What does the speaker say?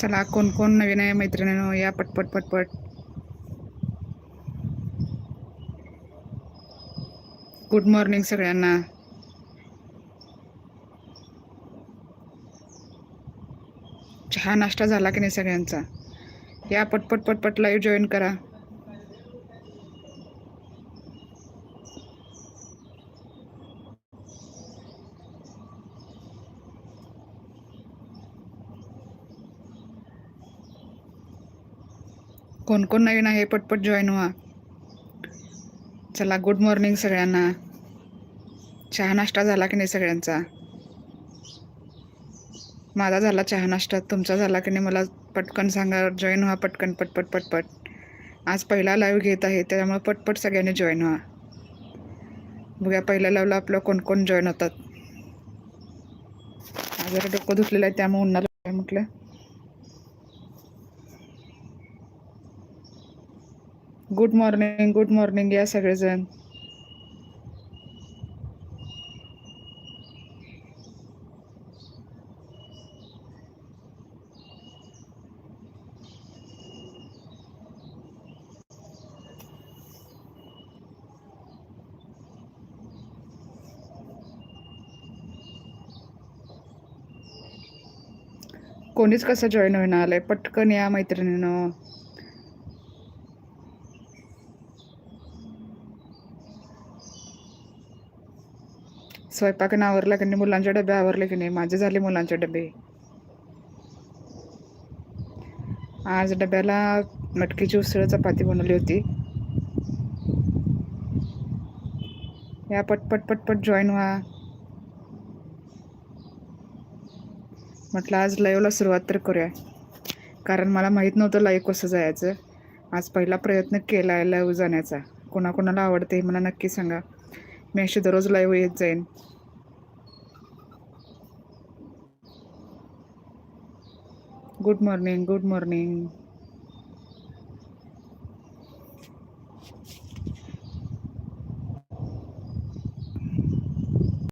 चला कोण कोण नवीन आहे मैत्रिणीनं? या पटपट पटपट. गुड मॉर्निंग सगळ्यांना. चहा नाश्ता झाला की नाही सगळ्यांचा? या पटपट पटपट लाईव्ह जॉईन करा. कोण कोण नवीन आहे? पटपट जॉईन व्हा. चला गुड मॉर्निंग सगळ्यांना. चहा नाश्ता झाला की नाही सगळ्यांचा? माझा झाला चहा नाश्ता तुमचा झाला की नाही मला पटकन सांगा. जॉईन व्हा पटकन पटपट पटपट. आज पहिला लाईव्ह घेत आहे त्याच्यामुळे पटपट सगळ्यांनी जॉईन व्हा. बघूया पहिल्या लाईव्हला आपलं कोण कोण जॉईन होतात. आज डोकं धुतलेलं आहे त्यामुळे उन्हाला म्हटलं. गुड मॉर्निंग गुड मॉर्निंग या सगळेजण. कोणीच कसं जॉईन होईना आलंय? पटकन या मैत्रिणीनं. स्वयंपाकानं आवरला की नाही मुलांचे डबे आवरले की नाही? माझे झाले मुलांचे डबे. आज डब्याला मटकीची उसळ चपाती बनवली होती. या पटपट पटपट जॉईन व्हा. म्हटलं आज लाईव्हला सुरुवात तर करूया. कारण मला माहीत नव्हतं लाईव्ह कसं जायचं. आज पहिला प्रयत्न केला आहे लाईव्ह जाण्याचा. कोणाकोणाला आवडते हे मला नक्की सांगा. मी अशी दररोज लाईव्ह येत जाईन. Good morning good morning